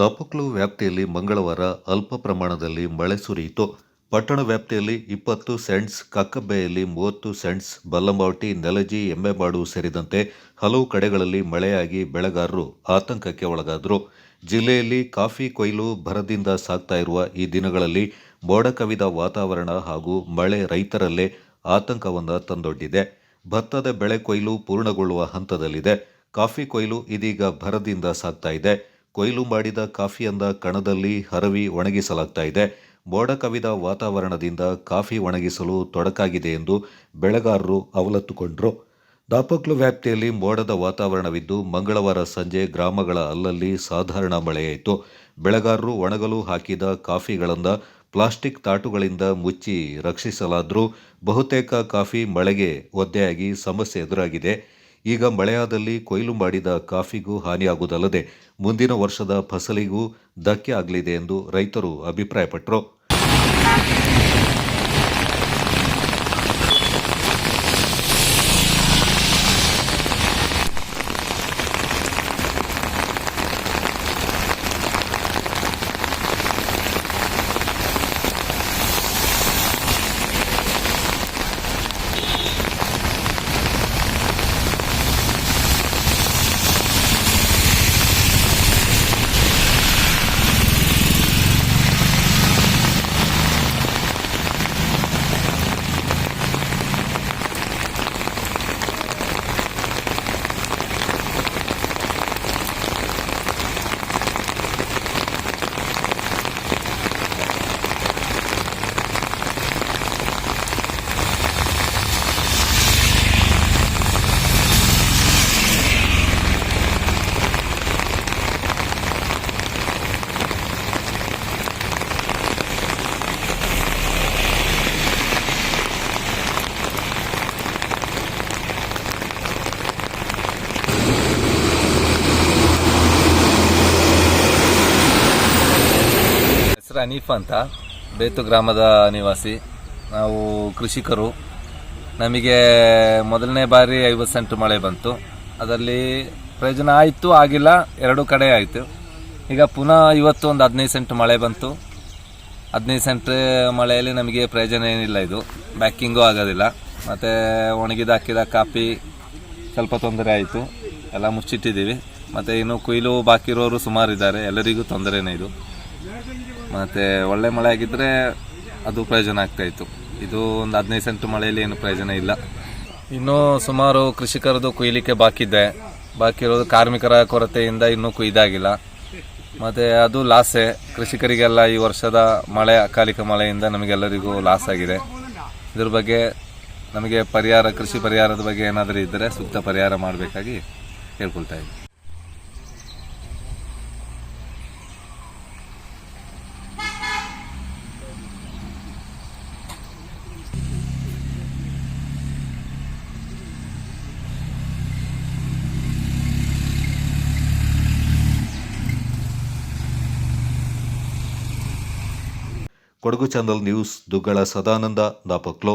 ದಾಪಕ್ಲು ವ್ಯಾಪ್ತಿಯಲ್ಲಿ ಮಂಗಳವಾರ ಅಲ್ಪ ಪ್ರಮಾಣದಲ್ಲಿ ಮಳೆ ಸುರಿಯಿತು. ಪಟ್ಟಣ ವ್ಯಾಪ್ತಿಯಲ್ಲಿ ಇಪ್ಪತ್ತು ಸೆಂಟ್ಸ್ ಕಕ್ಕಬ್ಬೆಯಲ್ಲಿ ಮೂವತ್ತು ಸೆಂಟ್ಸ್, ಬಲ್ಲಂಬಾವಟಿ, ನೆಲಜಿ ಎಮ್ಮೆಬಾಡು ಸೇರಿದಂತೆ ಹಲವು ಕಡೆಗಳಲ್ಲಿ ಮಳೆಯಾಗಿ ಬೆಳೆಗಾರರು ಆತಂಕಕ್ಕೆ ಒಳಗಾದರು. ಜಿಲ್ಲೆಯಲ್ಲಿ ಕಾಫಿ ಕೊಯ್ಲು ಭರದಿಂದ ಸಾಗ್ತಾ ಇರುವ ಈ ದಿನಗಳಲ್ಲಿ ಮೋಡ ಕವಿದ ವಾತಾವರಣ ಹಾಗೂ ಮಳೆ ರೈತರಲ್ಲೇ ಆತಂಕವನ್ನು ತಂದೊಡ್ಡಿದೆ. ಭತ್ತದ ಬೆಳೆ ಕೊಯ್ಲು ಪೂರ್ಣಗೊಳ್ಳುವ ಹಂತದಲ್ಲಿದೆ. ಕಾಫಿ ಕೊಯ್ಲು ಇದೀಗ ಭರದಿಂದ ಸಾಗ್ತಾ ಇದೆ. ಕೊಯ್ಲು ಮಾಡಿದ ಕಾಫಿಯಂದ ಕಣದಲ್ಲಿ ಹರವಿ ಒಣಗಿಸಲಾಗ್ತಾ ಇದೆ. ಮೋಡ ಕವಿದ ವಾತಾವರಣದಿಂದ ಕಾಫಿ ಒಣಗಿಸಲು ತೊಡಕಾಗಿದೆ ಎಂದು ಬೆಳೆಗಾರರು ಅವಲತ್ತುಕೊಂಡರು. ದಾಪಕ್ಲು ವ್ಯಾಪ್ತಿಯಲ್ಲಿ ಮೋಡದ ವಾತಾವರಣವಿದ್ದು ಮಂಗಳವಾರ ಸಂಜೆ ಗ್ರಾಮಗಳ ಅಲ್ಲಲ್ಲಿ ಸಾಧಾರಣ ಮಳೆಯಾಯಿತು. ಬೆಳೆಗಾರರು ಒಣಗಲು ಹಾಕಿದ ಕಾಫಿಗಳನ್ನು ಪ್ಲಾಸ್ಟಿಕ್ ತಾಟುಗಳಿಂದ ಮುಚ್ಚಿ ರಕ್ಷಿಸಲಾದರೂ ಬಹುತೇಕ ಕಾಫಿ ಮಳೆಗೆ ಒದ್ದೆಯಾಗಿ ಸಮಸ್ಯೆ ಎದುರಾಗಿದೆ. ಈಗ ಮಳೆಯಾದಲ್ಲಿ ಕೊಯ್ಲು ಮಾಡಿದ ಕಾಫಿಗೂ ಹಾನಿಯಾಗುವುದಲ್ಲದೆ ಮುಂದಿನ ವರ್ಷದ ಫಸಲಿಗೂ ಧಕ್ಕೆ ಆಗಲಿದೆ ಎಂದು ರೈತರು ಅಭಿಪ್ರಾಯಪಟ್ಟರು ಹೆಸರು ಅನೀಫ್ ಅಂತ ಬೇತು ಗ್ರಾಮದ ನಿವಾಸಿ. ನಾವು ಕೃಷಿಕರು. ನಮಗೆ ಮೊದಲನೇ ಬಾರಿ ಐವತ್ತು ಸೆಂಟ್ ಮಳೆ ಬಂತು. ಅದರಲ್ಲಿ ಪ್ರಯೋಜನ ಆಯಿತು, ಆಗಿಲ್ಲ, ಎರಡು ಕಡೆ ಆಯಿತು. ಈಗ ಪುನಃ ಇವತ್ತು ಒಂದು ಹದಿನೈದು ಸೆಂಟ್ ಮಳೆ ಬಂತು. ಹದಿನೈದು ಸೆಂಟ್ ಮಳೆಯಲ್ಲಿ ನಮಗೆ ಪ್ರಯೋಜನ ಏನಿಲ್ಲ ಇದು. ಬ್ಯಾಕಿಂಗು ಆಗೋದಿಲ್ಲ. ಮತ್ತು ಒಣಗಿದ, ಹಾಕಿದ ಕಾಫಿ ಸ್ವಲ್ಪ ತೊಂದರೆ ಆಯಿತು. ಎಲ್ಲ ಮುಚ್ಚಿಟ್ಟಿದ್ದೀವಿ. ಮತ್ತು ಇನ್ನು ಕೊಯ್ಲು ಬಾಕಿ ಸುಮಾರಿದ್ದಾರೆ. ಎಲ್ಲರಿಗೂ ತೊಂದರೆನೇ ಇದು. ಮತ್ತು ಒಳ್ಳೆ ಮಳೆ ಆಗಿದ್ದರೆ ಅದು ಪ್ರಯೋಜನ ಆಗ್ತಾಯಿತ್ತು ಇದು ಒಂದು ಹದಿನೈದು ಸೆಂಟು ಮಳೆಯಲ್ಲಿ ಏನು ಪ್ರಯೋಜನ ಇಲ್ಲ. ಇನ್ನೂ ಸುಮಾರು ಕೃಷಿಕರದು ಕುಯ್ಲಿಕ್ಕೆ ಬಾಕಿ ಇದೆ. ಬಾಕಿ ಇರೋದು ಕಾರ್ಮಿಕರ ಕೊರತೆಯಿಂದ ಇನ್ನೂ ಕುಯ್ದಾಗಿಲ್ಲ. ಮತ್ತು ಅದು ಲಾಸೆ. ಕೃಷಿಕರಿಗೆಲ್ಲ ಈ ವರ್ಷದ ಮಳೆ, ಅಕಾಲಿಕ ಮಳೆಯಿಂದ ನಮಗೆಲ್ಲರಿಗೂ ಲಾಸ್ ಆಗಿದೆ. ಇದ್ರ ಬಗ್ಗೆ ನಮಗೆ ಪರಿಹಾರ, ಕೃಷಿ ಪರಿಹಾರದ ಬಗ್ಗೆ ಏನಾದರೂ ಇದ್ದರೆ ಸೂಕ್ತ ಪರಿಹಾರ ಮಾಡಬೇಕಾಗಿ ಹೇಳ್ಕೊಳ್ತಾ ಇದ್ದೀನಿ. Kodagu channel news Duggala Sadananda ದಾಪಕ್ಲು